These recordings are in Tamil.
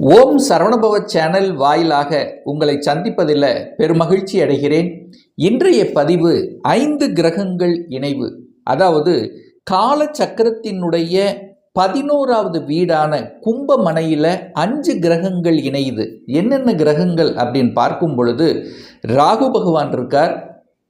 ஓம் சரவணபவ சேனல் வாயிலாக உங்களை சந்திப்பதில் பெருமகிழ்ச்சி அடைகிறேன். இன்றைய பதிவு ஐந்து கிரகங்கள் இணைவு. அதாவது கால சக்கரத்தினுடைய பதினோராவது வீடான கும்பமனையில் அஞ்சு கிரகங்கள் இணையுது. என்னென்ன கிரகங்கள் அப்படின்னு பார்க்கும் பொழுது ராகு பகவான் இருக்கார்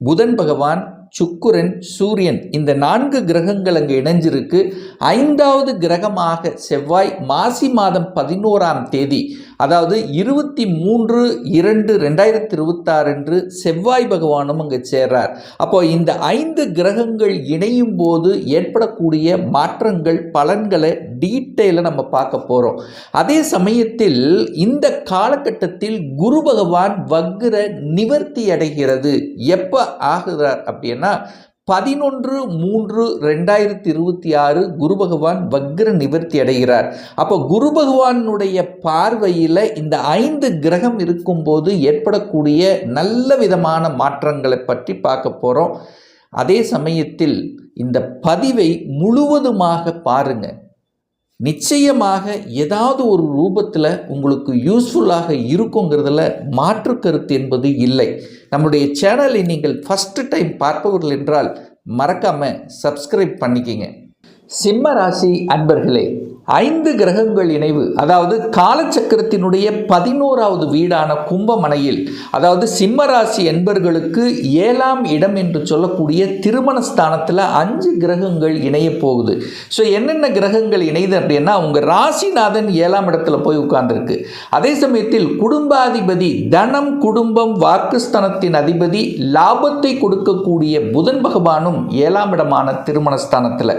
புதன் பகவான் சுக்குரன் சூரியன் இந்த நான்கு கிரகங்கள் அங்கே இணைஞ்சிருக்கு. ஐந்தாவது கிரகமாக செவ்வாய் மாசி மாதம் பதினோராம் தேதி அதாவது இருபத்தி மூன்று இரண்டு ரெண்டாயிரத்தி இருபத்தாறு அன்று செவ்வாய் பகவானும் அங்கே சேர்றார். அப்போ இந்த ஐந்து கிரகங்கள் இணையும் போது ஏற்படக்கூடிய மாற்றங்கள் பலன்களை டீட்டெயிலாக நம்ம பார்க்க போகிறோம் அதே சமயத்தில் இந்த காலகட்டத்தில் குரு பகவான் வக்ர நிவர்த்தி அடைகிறது. எப்போ ஆகுறார் அப்படின்னா பதினொன்று மூன்று ரெண்டாயிரத்தி இருபத்தி ஆறு குரு பகவான் வக்ர நிவர்த்தி அடைகிறார். அப்போ குரு பகவானுடைய பார்வையில் இந்த ஐந்து கிரகம் இருக்கும்போது ஏற்படக்கூடிய நல்ல விதமான மாற்றங்களை பற்றி பார்க்க போகிறோம் அதே சமயத்தில் இந்த பதிவை முழுவதுமாக பாருங்கள் நிச்சயமாக ஏதாவது ஒரு ரூபத்தில் உங்களுக்கு யூஸ்ஃபுல்லாக இருக்குங்கிறதுல மாற்று கருத்து என்பது இல்லை. நம்முடைய சேனலை நீங்கள் ஃபஸ்ட்டு டைம் பார்ப்பவர்கள் என்றால் மறக்காமல் சப்ஸ்கிரைப் பண்ணிக்கிங்க. சிம்ம ராசி அன்பர்களே ஐந்து கிரகங்கள் இணைவு அதாவது காலச்சக்கரத்தினுடைய பதினோராவது வீடான கும்பமனையில் அதாவது சிம்மராசி என்பர்களுக்கு ஏழாம் இடம் என்று சொல்லக்கூடிய திருமண ஸ்தானத்தில் அஞ்சு கிரகங்கள் இணைய போகுது. ஸோ என்னென்ன கிரகங்கள் இணையுது அப்படின்னா உங்கள் ராசிநாதன் ஏழாம் இடத்துல போய் உட்கார்ந்துருக்கு. அதே சமயத்தில் குடும்பாதிபதி தனம் குடும்பம் வாக்குஸ்தானத்தின் அதிபதி லாபத்தை கொடுக்கக்கூடிய புதன் பகவானும் ஏழாம் இடமான திருமண ஸ்தானத்தில்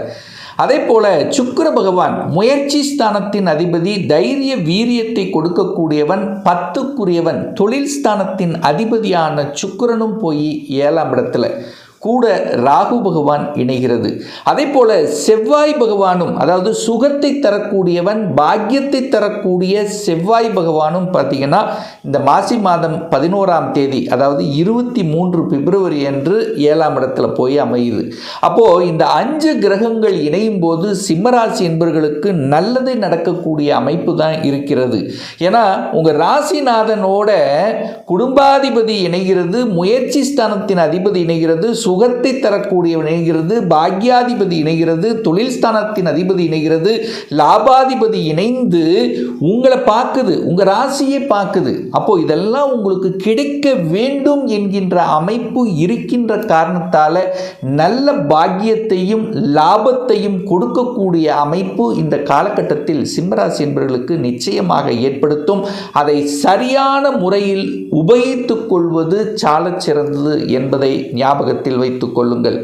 அதே போல சுக்கர பகவான் முயற்சி ஸ்தானத்தின் அதிபதி தைரிய வீரியத்தை கொடுக்கக்கூடியவன் பத்துக்குரியவன் தொழில் ஸ்தானத்தின் அதிபதியான சுக்கிரனும் போய் ஏழாம் இடத்துல. கூட ராகு பகவான் இணைகிறது. அதே போல செவ்வாய் பகவானும் அதாவது சுகத்தை தரக்கூடியவன் பாக்கியத்தை தரக்கூடிய செவ்வாய் பகவானும் பார்த்தீங்கன்னா இந்த மாசி மாதம் பதினோராம் தேதி அதாவது இருபத்தி மூன்று பிப்ரவரி அன்று ஏழாம் இடத்துல போய் அமையுது. அப்போது இந்த அஞ்சு கிரகங்கள் இணையும் போது சிம்மராசி என்பவர்களுக்கு நல்லது நடக்கக்கூடிய அமைப்பு தான் இருக்கிறது. ஏன்னா உங்கள் ராசிநாதனோட குடும்பாதிபதி இணைகிறது முயற்சி ஸ்தானத்தின் அதிபதி இணைகிறது சுகத்தை தரக்கூடியவன் இணைகிறது பாக்யாதிபதி இணைகிறது தொழில் ஸ்தானத்தின் அதிபதி இணைகிறது லாபாதிபதி இணைந்து உங்களை பார்க்குது உங்கள் ராசியை பார்க்குது. அப்போது இதெல்லாம் உங்களுக்கு கிடைக்க வேண்டும் என்கின்ற அமைப்பு இருக்கின்ற காரணத்தால் நல்ல பாக்கியத்தையும் லாபத்தையும் கொடுக்கக்கூடிய அமைப்பு இந்த காலகட்டத்தில் சிம்மராசி என்பவர்களுக்கு நிச்சயமாக ஏற்படுத்தும். அதை சரியான முறையில் உபயோகித்துக் கொள்வது சாலச் சிறந்தது என்பதை ஞாபகத்தில் வைத்துக் கொள்ளுங்கள்.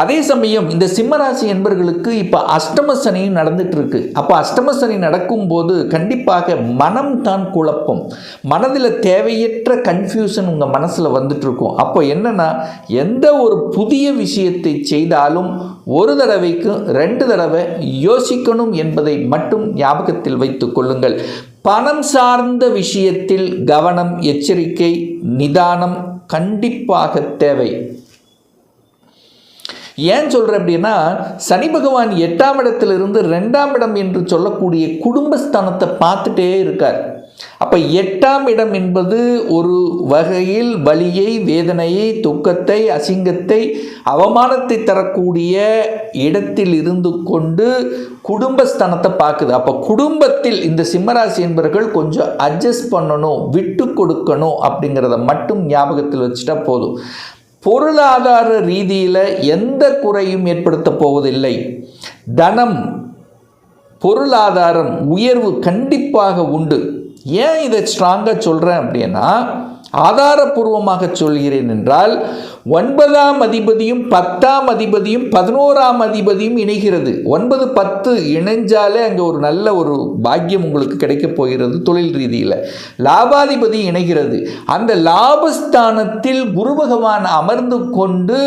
அதே சமயம் இந்த சிம்மராசி என்பர்களுக்கு இப்போ அஷ்டம சனியும் நடந்துட்டு இருக்கு அப்போ அஷ்டம சனி நடக்கும்போது கண்டிப்பாக மனம் தான் குழப்பம். மனதில் தேவையற்ற கன்ஃபியூஷன் உங்கள் மனசில் வந்துட்டு இருக்கும் அப்போ என்னன்னா எந்த ஒரு புதிய விஷயத்தை செய்தாலும் ஒரு தடவைக்கு ரெண்டு தடவை யோசிக்கணும் என்பதை மட்டும் ஞாபகத்தில் வைத்து கொள்ளுங்கள். பணம் சார்ந்த விஷயத்தில் கவனம் எச்சரிக்கை நிதானம் கண்டிப்பாக தேவை. ஏன் சொல்கிறேன் அப்படின்னா சனி பகவான் எட்டாம் இடத்திலிருந்து ரெண்டாம் இடம் என்று சொல்லக்கூடிய குடும்பஸ்தானத்தை பார்த்துட்டே இருக்கார். அப்போ எட்டாம் இடம் என்பது ஒரு வகையில் வலியை வேதனையை துக்கத்தை அசிங்கத்தை அவமானத்தை தரக்கூடிய இடத்தில் இருந்து கொண்டு குடும்பஸ்தானத்தை பார்க்குது. அப்போ குடும்பத்தில் இந்த சிம்மராசி என்பவர்கள் கொஞ்சம் அட்ஜஸ்ட் பண்ணணும் விட்டு கொடுக்கணும் அப்படிங்கிறத மட்டும் ஞாபகத்தில் வச்சுட்டா போதும். பொருளாதார ரீதியில் எந்த குறையும் ஏற்படுத்த போவதில்லை. தனம் பொருளாதாரம் உயர்வு கண்டிப்பாக உண்டு. ஏன் இதை ஸ்ட்ராங்காக சொல்கிறேன் அப்படின்னா ஆதாரபூர்வமாக சொல்கிறேன் என்றால் ஒன்பதாம் அதிபதியும் பத்தாம் அதிபதியும் பதினோராம் அதிபதியும் இணைகிறது. ஒன்பது பத்து இணைஞ்சாலே அங்கே ஒரு நல்ல ஒரு பாக்கியம் உங்களுக்கு கிடைக்கப் போகிறது தொழில் ரீதியில். லாபாதிபதி இணைகிறது. அந்த லாபஸ்தானத்தில் குரு பகவான் அமர்ந்து கொண்டு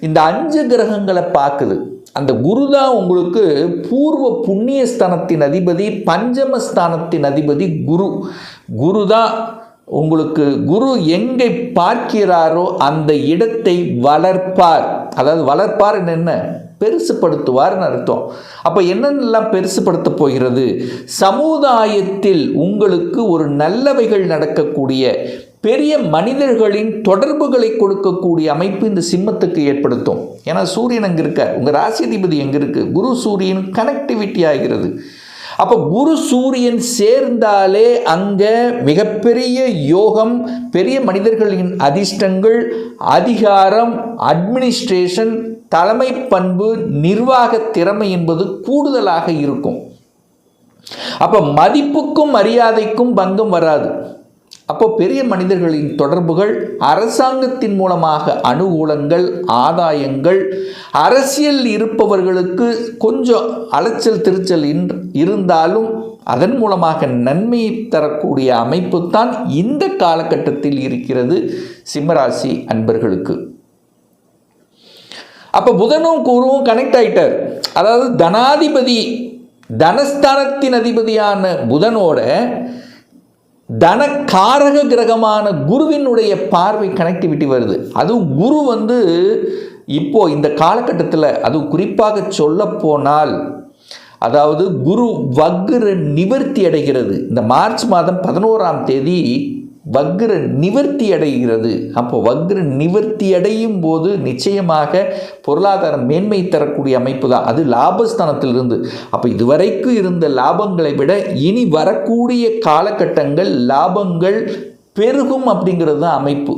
இந்த அஞ்சு கிரகங்களை பார்க்குது. அந்த குரு தான் உங்களுக்கு பூர்வ புண்ணியஸ்தானத்தின் அதிபதி பஞ்சமஸ்தானத்தின் அதிபதி குரு. குரு தான் உங்களுக்கு குரு எங்கே பார்க்கிறாரோ அந்த இடத்தை வளர்ப்பார். அதாவது வளர்ப்பார் என்ன? பெருசுப்படுத்துவார்னு அர்த்தம். அப்போ என்னென்னலாம் பெருசுப்படுத்த போகிறது? சமுதாயத்தில் உங்களுக்கு ஒரு நல்லவைகள் நடக்கக்கூடிய பெரிய மனிதர்களின் தொடர்புகளை கொடுக்கக்கூடிய அமைப்பு இந்த சிம்மத்துக்கு ஏற்படுத்தும். ஏன்னா சூரியன் அங்கே இருக்க உங்கள் ராசிதிபதி எங்கே இருக்குது குரு சூரியன் கனெக்டிவிட்டி ஆகிறது. அப்போ குரு சூரியன் சேர்ந்தாலே அங்கே மிகப்பெரிய யோகம் பெரிய மனிதர்களின் அதிர்ஷ்டங்கள் அதிகாரம் அட்மினிஸ்ட்ரேஷன் தலைமை பண்பு நிர்வாக திறமை என்பது கூடுதலாக இருக்கும். அப்போ மதிப்புக்கும் மரியாதைக்கும் பங்கம் வராது. அப்போ பெரிய மனிதர்களின் தொடர்புகள் அரசாங்கத்தின் மூலமாக அனுகூலங்கள் ஆதாயங்கள் அரசியல் இருப்பவர்களுக்கு கொஞ்சம் அலைச்சல் திருச்சல் இருந்தாலும் அதன் மூலமாக நன்மையை தரக்கூடிய அமைப்பு தான் இந்த காலகட்டத்தில் இருக்கிறது சிம்மராசி அன்பர்களுக்கு. அப்போ புதனும் கூறுவும் கனெக்ட் ஆகிட்டார் அதாவது தனாதிபதி தனஸ்தானத்தின் அதிபதியான புதனோட தனக்காரக கிரகமான குருவினுடைய பார்வை கனெக்டிவிட்டி வருது. அதுவும் குரு வந்து இப்போது இந்த காலகட்டத்தில் அது குறிப்பாக சொல்ல போனால் அதாவது குரு வக்ர நிவர்த்தி அடைகிறது. இந்த மார்ச் மாதம் பதினோராம் தேதி வக்ர நிவர்த்தி அடைகிறது. அப்போ வக்ர நிவர்த்தி அடையும் போது நிச்சயமாக பொருளாதாரம் மேன்மை தரக்கூடிய அமைப்பு தான். அது லாபஸ்தானத்திலிருந்து. அப்போ இதுவரைக்கும் இருந்த லாபங்களை விட இனி வரக்கூடிய காலகட்டங்கள் லாபங்கள் பெருகும் அப்படிங்கிறது தான் அமைப்பு.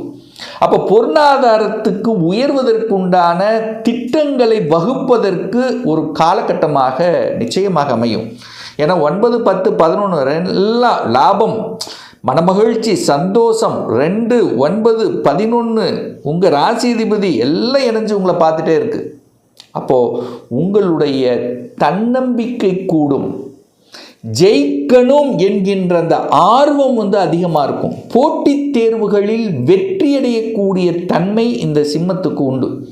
அப்போ பொருளாதாரத்துக்கு உயர்வதற்குண்டான திட்டங்களை வகுப்பதற்கு ஒரு காலகட்டமாக நிச்சயமாக அமையும். ஏன்னா ஒன்பது பத்து பதினொன்று எல்லாம் லாபம். மனமகிழ்ச்சி சந்தோஷம் ரெண்டு ஒன்பது பதினொன்று உங்கள் ராசிதிபதி எல்லாம் இணைஞ்சு உங்களை பார்த்துட்டே இருக்குது அப்போது உங்களுடைய தன்னம்பிக்கை கூடும். ஜெயிக்கணும் என்கின்ற அந்த ஆர்வம் வந்து அதிகமாக இருக்கும். போட்டித் தேர்வுகளில் வெற்றியடையக்கூடிய தன்மை இந்த சிம்மத்துக்கு உண்டு.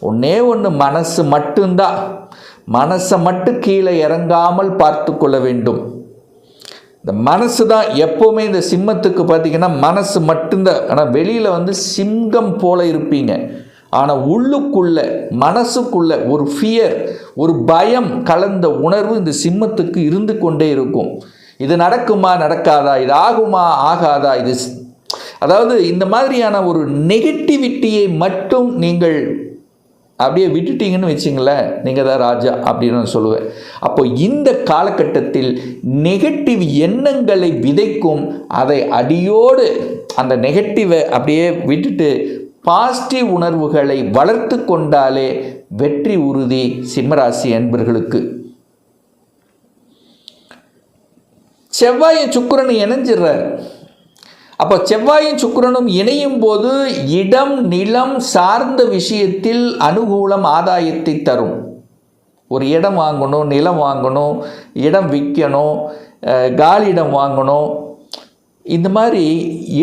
ஒன்றே ஒன்று மனசு மட்டும்தான். மனசை மட்டும் கீழே இறங்காமல் பார்த்து கொள்ள வேண்டும். இந்த மனசு தான் எப்போவுமே இந்த சிம்மத்துக்கு பார்த்தீங்கன்னா மனசு மட்டும்தான். ஆனால் வெளியில் வந்து சிங்கம் போல இருப்பீங்க. ஆனால் உள்ளுக்குள்ள மனசுக்குள்ள ஒரு ஃபியர் ஒரு பயம் கலந்த உணர்வு இந்த சிம்மத்துக்கு இருந்து கொண்டே இருக்கும். இது நடக்குமா நடக்காதா இது ஆகுமா ஆகாதா இது அதாவது இந்த மாதிரியான ஒரு நெகட்டிவிட்டியை மட்டும் நீங்கள் அப்படியே விட்டுட்டீங்கன்னு வச்சிங்களேன் நீங்கள் தான் ராஜா அப்படின்னு நான் சொல்லுவேன். அப்போ இந்த காலகட்டத்தில் நெகட்டிவ் எண்ணங்களை விதைக்கும் அதை அடியோடு அந்த நெகட்டிவை அப்படியே விட்டுட்டு பாசிட்டிவ் உணர்வுகளை வளர்த்து கொண்டாலே வெற்றி உறுதி சிம்மராசி அன்பர்களுக்கு. செவ்வாயை சுக்கரன் இணைஞ்சிடுறார். அப்போ செவ்வாயும் சுக்கரனும் இணையும் போது இடம் நிலம் சார்ந்த விஷயத்தில் அனுகூலம் ஆதாயத்தை தரும். ஒரு இடம் வாங்கணும் நிலம் வாங்கணும் இடம் விற்கணும் காலியிடம் வாங்கணும். இந்த மாதிரி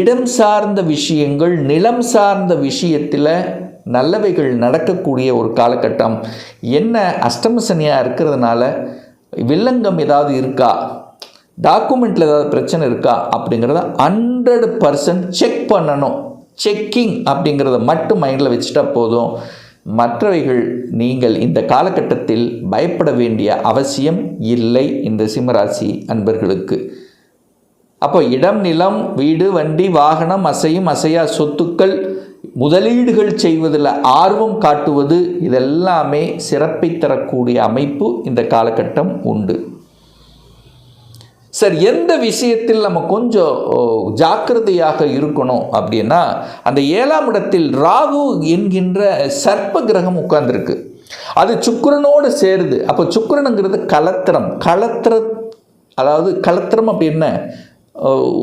இடம் சார்ந்த விஷயங்கள் நிலம் சார்ந்த விஷயத்தில் நல்லவைகள் நடக்கக்கூடிய ஒரு காலகட்டம். என்ன அஷ்டம சனியாக இருக்கிறதுனால வில்லங்கம் ஏதாவது இருக்கா? டாக்குமெண்ட்டில் ஏதாவது பிரச்சனை இருக்கா அப்படிங்கிறத ஹண்ட்ரட் பர்சன்ட் செக் பண்ணணும். செக்கிங் அப்படிங்கிறத மட்டும் மைண்டில் வச்சுட்டா போதும். மற்றவைகள் நீங்கள் இந்த காலகட்டத்தில் பயப்பட வேண்டிய அவசியம் இல்லை இந்த சிம்மராசி அன்பர்களுக்கு. அப்போ இடம் நிலம் வீடு வண்டி வாகனம் அசையும் அசையா சொத்துக்கள் முதலீடுகள் செய்வதில் ஆர்வம் காட்டுவது இதெல்லாமே சிறப்பை தரக்கூடிய அமைப்பு இந்த காலகட்டம் உண்டு. சார் எந்த விஷயத்தில் நம்ம கொஞ்சம் ஜாக்கிரதையாக இருக்கணும் அப்படின்னா அந்த ஏழாம் இடத்தில் ராகு என்கின்ற சர்ப்ப கிரகம் உட்கார்ந்துருக்கு. அது சுக்கரனோடு சேருது. அப்போ சுக்கரனுங்கிறது கலத்திரம். கலத்திர அதாவது கலத்திரம் அப்படி என்ன?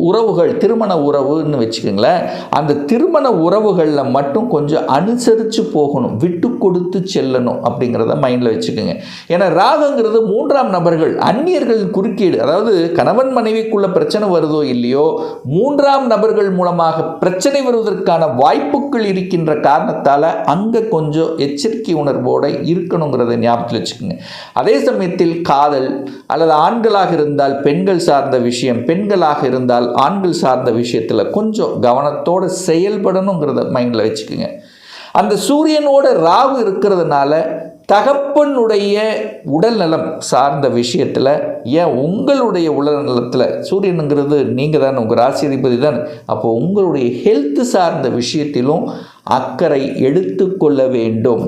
உறவுகள் திருமண உறவுன்னு வச்சுக்கோங்களேன் அந்த திருமண உறவுகளில் மட்டும் கொஞ்சம் அனுசரித்து போகணும் விட்டு கொடுத்து செல்லணும் அப்படிங்கிறத மைண்டில் வச்சுக்கோங்க. ஏன்னா ராகங்கிறது மூன்றாம் நபர்கள் அந்நியர்கள் குறுக்கீடு. அதாவது கணவன் மனைவிக்குள்ள பிரச்சனை வருதோ இல்லையோ மூன்றாம் நபர்கள் மூலமாக பிரச்சனை வருவதற்கான வாய்ப்புகள் இருக்கின்ற காரணத்தால் அங்கே கொஞ்சம் எச்சரிக்கை உணர்வோடு இருக்கணுங்கிறத ஞாபகத்தில் வச்சுக்கோங்க. அதே சமயத்தில் காதல் அல்லது ஆண்களாக இருந்தால் பெண்கள் சார்ந்த விஷயம் பெண்களாக இருந்தால் ஆண்கள் சார்ந்த விஷயத்தில் கொஞ்சம் கவனத்தோடு செயல்படணுங்கிறத மைண்டில் வச்சுக்கோங்க. அந்த சூரியனோட ராகு இருக்கிறதுனால தகப்பனுடைய உடல் நலம் சார்ந்த விஷயத்தில் ஏன் உங்களுடைய உடல் நலத்தில் சூரியனுங்கிறது நீங்கள் தான் உங்கள் ராசிதிபதி தான் அப்போ உங்களுடைய ஹெல்த் சார்ந்த விஷயத்திலும் அக்கறை எடுத்துக்கொள்ள வேண்டும்.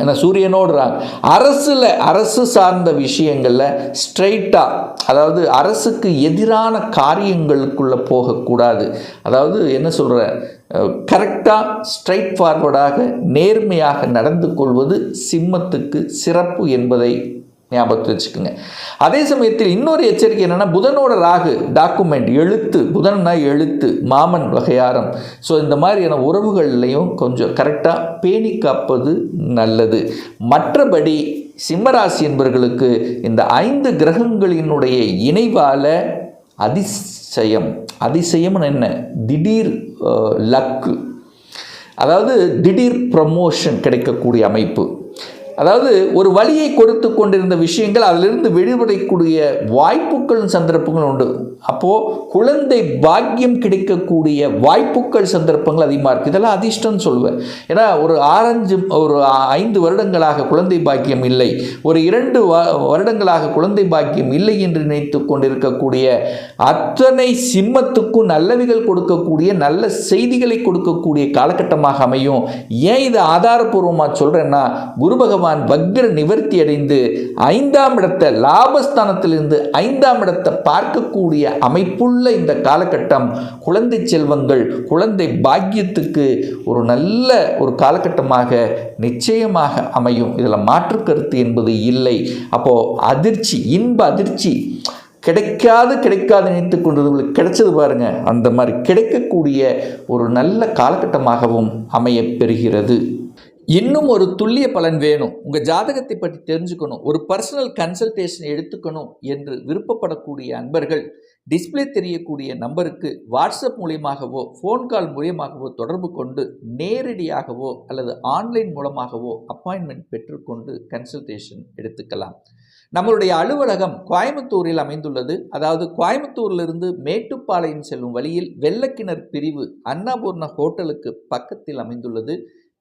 ஏன்னா சூரியனோடுறாங்க அரசில் அரசு சார்ந்த விஷயங்களில் ஸ்ட்ரைட்டாக அதாவது அரசுக்கு எதிரான காரியங்களுக்குள்ளே போகக்கூடாது. அதாவது என்ன சொல்கிற கரெக்டாக ஸ்ட்ரைட் ஃபார்வர்டாக நேர்மையாக நடந்து கொள்வது சிம்மத்துக்கு சிறப்பு என்பதை ஞாபகத்தில் வச்சுக்கோங்க. அதே சமயத்தில் இன்னொரு எச்சரிக்கை என்னென்னா புதனோட ராகு டாக்குமெண்ட் எழுத்து புதன்னா எழுத்து மாமன் வகையாரம். ஸோ இந்த மாதிரியான உறவுகள்லையும் கொஞ்சம் கரெக்டாக பேணி காப்பது நல்லது. மற்றபடி சிம்மராசி என்பவர்களுக்கு இந்த ஐந்து கிரகங்களினுடைய இணைவால் அதிசயம். அதிசயம்னு என்ன? திடீர் லக்கு அதாவது திடீர் ப்ரமோஷன் கிடைக்கக்கூடிய அமைப்பு. அதாவது ஒரு வழியை கொடுத்து கொண்டிருந்த விஷயங்கள் அதிலிருந்து வெளிப்படக்கூடிய வாய்ப்புகள் சந்தர்ப்பங்கள் உண்டு. அப்போது குழந்தை பாக்கியம் கிடைக்கக்கூடிய வாய்ப்புகள் சந்தர்ப்பங்கள் அதிகமாக இருக்குது இதெல்லாம் அதிர்ஷ்டம்னு சொல்லுவேன். ஏன்னா ஒரு ஆரஞ்சு ஒரு ஐந்து வருடங்களாக குழந்தை பாக்கியம் இல்லை. ஒரு இரண்டு வருடங்களாக குழந்தை பாக்கியம் இல்லை என்று நினைத்து கொண்டிருக்கக்கூடிய அத்தனை சிம்மத்துக்கும் நல்லவிகள் கொடுக்கக்கூடிய நல்ல செய்திகளை கொடுக்கக்கூடிய காலகட்டமாக அமையும். ஏன் இதை ஆதாரபூர்வமாக சொல்கிறேன்னா குரு பகவான் வக்ர நிவர்த்தி அடைந்து ஐந்தாம் இடத்தை லாபஸ்தானத்திலிருந்து ஐந்தாம் இடத்தை பார்க்கக்கூடிய அமைப்புள்ள இந்த காலகட்டம் குழந்தை செல்வங்கள் குழந்தை பாக்கியத்துக்கு ஒரு நல்ல ஒரு காலகட்டமாக நிச்சயமாக அமையும். இதில் மாற்று கருத்து என்பது இல்லை. அப்போது அதிர்ச்சி இன்ப அதிர்ச்சி கிடைக்காது கிடைக்காது நினைத்து கொண்டவர்களுக்கு கிடைச்சது பாருங்க. அந்த மாதிரி கிடைக்கக்கூடிய ஒரு நல்ல காலகட்டமாகவும் அமையப் பெறுகிறது. இன்னும் ஒரு துல்லிய பலன் வேணும். உங்கள் ஜாதகத்தை பற்றி தெரிஞ்சுக்கணும். ஒரு பர்சனல் கன்சல்டேஷன் எடுத்துக்கணும் என்று விருப்பப்படக்கூடிய அன்பர்கள் டிஸ்பிளே தெரியக்கூடிய நம்பருக்கு வாட்ஸ்அப் மூலியமாகவோ ஃபோன் கால் மூலியமாகவோ தொடர்பு கொண்டு நேரடியாகவோ அல்லது ஆன்லைன் மூலமாகவோ அப்பாயின்மெண்ட் பெற்றுக்கொண்டு கன்சல்டேஷன் எடுத்துக்கலாம். நம்மளுடைய அலுவலகம் கோயம்புத்தூரில் அமைந்துள்ளது. அதாவது கோயம்புத்தூரிலிருந்து மேட்டுப்பாளையம் செல்லும் வழியில் வெள்ளக்கிணர் பிரிவு அன்னபூர்ண ஹோட்டலுக்கு பக்கத்தில் அமைந்துள்ளது.